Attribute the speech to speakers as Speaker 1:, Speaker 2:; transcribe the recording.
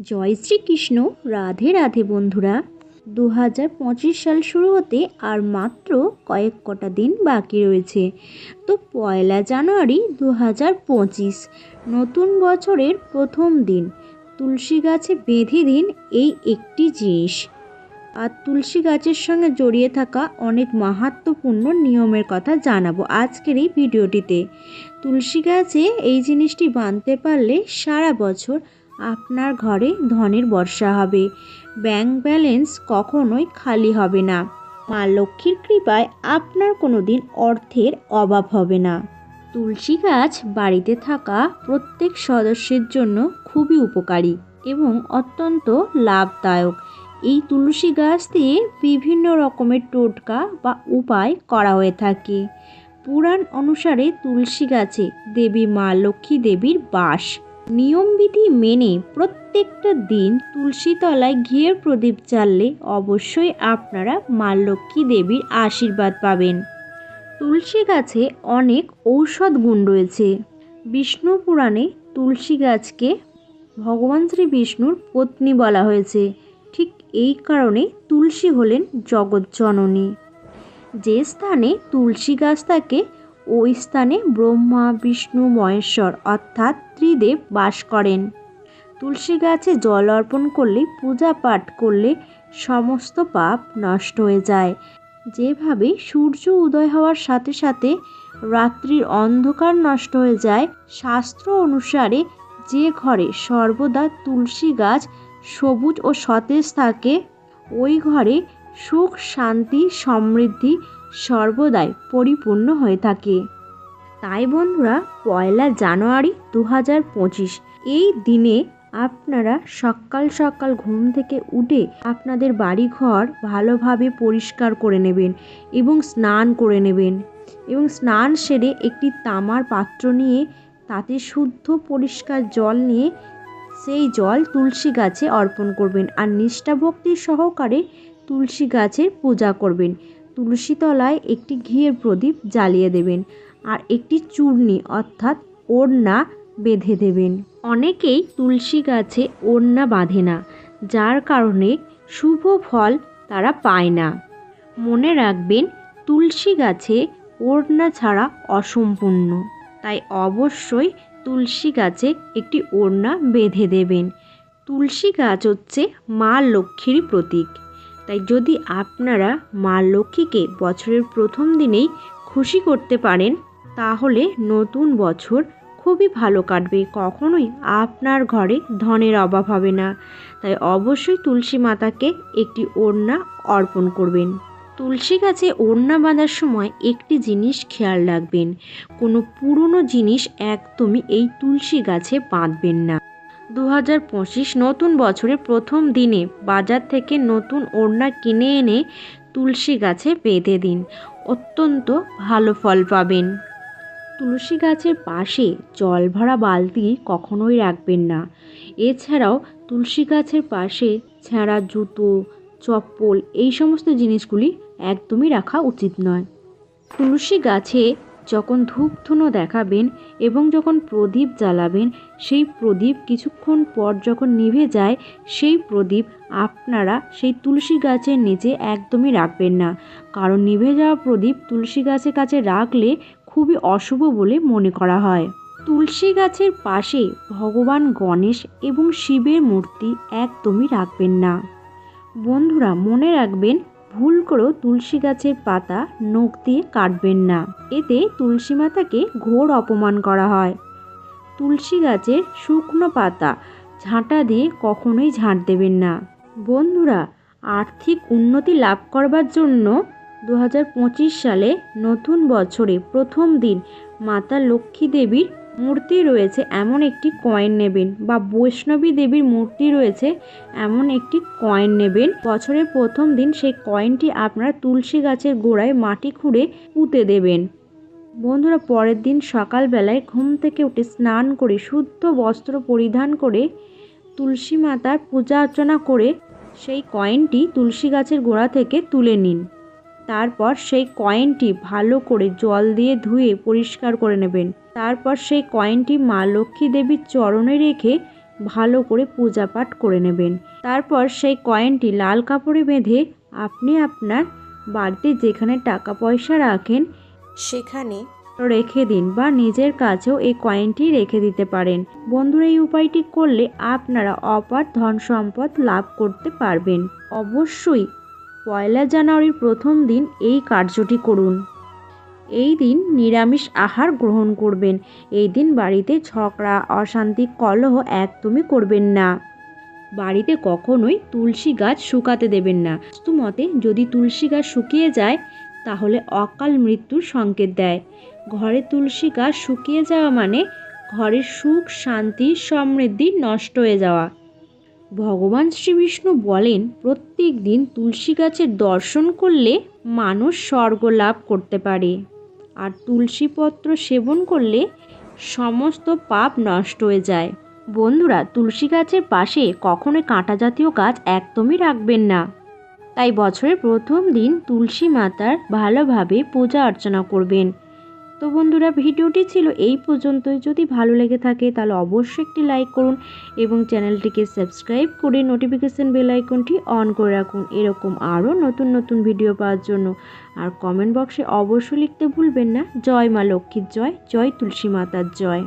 Speaker 1: জয় শ্রীকৃষ্ণ, রাধে রাধে বন্ধুরা। দু হাজার পঁচিশ সাল শুরু হতে আর মাত্র কয়েক কটা দিন বাকি রয়েছে। তো পয়লা জানুয়ারি দু হাজার পঁচিশ, নতুন বছরের প্রথম দিন। তুলসী গাছে বেঁধে দিন এই একটি জিনিস। আর তুলসী গাছের সঙ্গে জড়িয়ে থাকা অনেক মাহাত্ম্যপূর্ণ নিয়মের কথা জানাব আজকের এই ভিডিওটিতে। তুলসী গাছে এই জিনিসটি বাঁধতে পারলে সারা বছর আপনার ঘরে ধনের বর্ষা হবে। ব্যাংক ব্যালেন্স কখনোই খালি হবে না। মা লক্ষ্মীর কৃপায় আপনার কোনো দিন অর্থের অভাব হবে না। তুলসী গাছ বাড়িতে থাকা প্রত্যেক সদস্যের জন্য খুবই উপকারী এবং অত্যন্ত লাভদায়ক। এই তুলসী গাছ দিয়ে বিভিন্ন রকমের টোটকা বা উপায় করা হয়ে থাকে। পুরাণ অনুসারে তুলসী গাছে দেবী মা লক্ষ্মী দেবীর বাস। নিয়মবিধি মেনে প্রত্যেকটা দিন তুলসী তলায় ঘিয়ের প্রদীপ জ্বাললে অবশ্যই আপনারা মা লক্ষ্মী দেবীর আশীর্বাদ পাবেন। তুলসী গাছে অনেক ঔষধ গুণ রয়েছে। বিষ্ণু পুরাণে তুলসী গাছকে ভগবান শ্রী বিষ্ণুর পত্নী বলা হয়েছে। ঠিক এই কারণে তুলসী হলেন জগৎ জননী। যে স্থানে তুলসী গাছ থাকে ওই স্থানে ব্রহ্মা, বিষ্ণু, মহেশ্বর অর্থাৎ ত্রিদেব বাস করেন। তুলসী গাছে জল অর্পণ করলে, পূজা পাঠ করলে সমস্ত পাপ নষ্ট হয়ে যায়। যেভাবে সূর্য উদয় হওয়ার সাথে সাথে রাত্রির অন্ধকার নষ্ট হয়ে যায়, শাস্ত্র অনুসারে যে ঘরে সর্বদা তুলসী গাছ সবুজ ও সতেজ থাকে, ওই ঘরে সুখ, শান্তি, সমৃদ্ধি সর্বদাই পরিপূর্ণ হয়ে থাকে। তাই বন্ধুরা, পয়লা জানুয়ারি দু হাজার পঁচিশ, এই দিনে আপনারা সকাল সকাল ঘুম থেকে উঠে আপনাদের বাড়িঘর ভালোভাবে পরিষ্কার করে নেবেন এবং স্নান করে নেবেন এবং স্নান সেরে একটি তামার পাত্র নিয়ে তাতে শুদ্ধ পরিষ্কার জল নিয়ে সেই জল তুলসী গাছে অর্পণ করবেন। আর নিষ্ঠা ভক্তি সহকারে তুলসী গাছের পূজা করবেন। তুলসী তলায় একটি ঘিয়ের প্রদীপ জ্বালিয়ে দেবেন আর একটি চূর্ণি অর্থাৎ ওড়না বেঁধে দেবেন। অনেকেই তুলসী গাছে ওড়না বাঁধে না, যার কারণে শুভ ফল তারা পায় না। মনে রাখবেন, তুলসী গাছে ওড়না ছাড়া অসম্পূর্ণ, তাই অবশ্যই তুলসী গাছে একটি ওড়না বেঁধে দেবেন। তুলসী গাছ হচ্ছে মা লক্ষ্মীর প্রতীক। তাই যদি আপনারা মা লক্ষ্মীকে বছরের প্রথম দিনেই খুশি করতে পারেন, তাহলে নতুন বছর খুবই ভালো কাটবে। কখনোই আপনার ঘরে ধনের অভাব হবে না। তাই অবশ্যই তুলসী মাতাকে একটি ওড়না অর্পণ করবেন। তুলসী গাছে ওড়না বাঁধার সময় একটি জিনিস খেয়াল রাখবেন। কোনো পুরনো জিনিস একদমই এই তুলসী গাছে বাঁধবেন না। দু হাজার পঁচিশ নতুন বছরের প্রথম দিনে বাজার থেকে নতুন ওড়না কিনে এনে তুলসী গাছে বেঁধে দিন। অত্যন্ত ভালো ফল পাবেন। তুলসী গাছের পাশে জল ভরা বালতি কখনোই রাখবেন না। এছাড়াও তুলসী গাছের পাশে ছেঁড়া জুতো, চপ্পল এই সমস্ত জিনিসগুলি একদমই রাখা উচিত নয়। তুলসী গাছে যখন ধূপ ধুনো দেখাবেন এবং যখন প্রদীপ জ্বালাবেন, সেই প্রদীপ কিছুক্ষণ পর যখন নিভে যায়, সেই প্রদীপ আপনারা সেই তুলসী গাছের নিচে একদমই রাখবেন না। কারণ নিভে যাওয়া প্রদীপ তুলসী গাছের কাছে রাখলে খুবই অশুভ বলে মনে করা হয়। তুলসী গাছের পাশে ভগবান গণেশ এবং শিবের মূর্তি একদমই রাখবেন না। বন্ধুরা, মনে রাখবেন ভুল করেও তুলসী গাছের পাতা নখ দিয়ে কাটবেন না। এতে তুলসী মাতাকে ঘোর অপমান করা হয়। তুলসী গাছের শুকনো পাতা ঝাঁটা দিয়ে কখনোই ঝাঁট দেবেন না। বন্ধুরা, আর্থিক উন্নতি লাভ করবার জন্য দু হাজার পঁচিশ সালে নতুন বছরে প্রথম দিন মাতা লক্ষ্মী দেবীর মূর্তি রয়েছে এমন একটি কয়েন নেবেন বা বৈষ্ণবী দেবীর মূর্তি রয়েছে এমন একটি কয়েন নেবেন। বছরের প্রথম দিন সেই কয়েনটি আপনারা তুলসী গাছের গোড়ায় মাটি খুঁড়ে পুঁতে দেবেন। বন্ধুরা, পরের দিন সকালবেলায় ঘুম থেকে উঠে স্নান করে শুদ্ধ বস্ত্র পরিধান করে তুলসী মাতার পূজা অর্চনা করে সেই কয়েনটি তুলসী গাছের গোড়া থেকে তুলে নিন। তারপর সেই কয়েনটি ভালো করে জল দিয়ে ধুয়ে পরিষ্কার করে নেবেন। তারপর সেই কয়েনটি মা লক্ষ্মী দেবীর চরণে রেখে ভালো করে পূজা পাঠ করে নেবেন। তারপর সেই কয়েনটি লাল কাপড়ে বেঁধে আপনি আপনার বাড়িতে যেখানে টাকা পয়সা রাখেন,
Speaker 2: সেখানে
Speaker 1: রেখে দিন বা নিজের কাছেও এই কয়েনটি রেখে দিতে পারেন। বন্ধুরা, এই উপায়টি করলে আপনারা অপার ধন সম্পদ লাভ করতে পারবেন। অবশ্যই পয়লা জানুয়ারির প্রথম দিন এই কার্যটি করুন। এই দিন নিরামিষ আহার গ্রহণ করবেন। এই দিন বাড়িতে ঝগড়া অশান্তি, কলহ একদমই করবেন না। বাড়িতে কখনোই তুলসী গাছ শুকাতে দেবেন না। বাস্তু মতে যদি তুলসী গাছ শুকিয়ে যায়, তাহলে অকাল মৃত্যুর সংকেত দেয়। ঘরে তুলসী গাছ শুকিয়ে যাওয়া মানে ঘরের সুখ, শান্তি, সমৃদ্ধি নষ্ট হয়ে যাওয়া। ভগবান শ্রী বিষ্ণু বলেন, প্রত্যেক দিন তুলসী গাছের দর্শন করলে মানুষ স্বর্গ লাভ করতে পারে। আর তুলসী পত্র সেবন করলে সমস্ত পাপ নষ্ট হয়ে যায়। বন্ধুরা, তুলসী গাছের পাশে কখনোই কাঁটা জাতীয় গাছ একদমই রাখবেন না। তাই বছরের প্রথম দিন তুলসী মাতার ভালোভাবে পূজা অর্চনা করবেন। তো বন্ধুরা, ভিডিওটি ছিল এই পর্যন্তই। যদি ভালো লেগে থাকে, তাহলে অবশ্যই একটি লাইক করুন এবং চ্যানেলটিকে সাবস্ক্রাইব করে নোটিফিকেশান বেল আইকনটি অন করে রাখুন। এরকম আরও নতুন নতুন ভিডিও পাওয়ার জন্য। আর কমেন্ট বক্সে অবশ্যই লিখতে ভুলবেন না। জয় মা লক্ষ্মীর জয় জয় তুলসী মাতার জয়।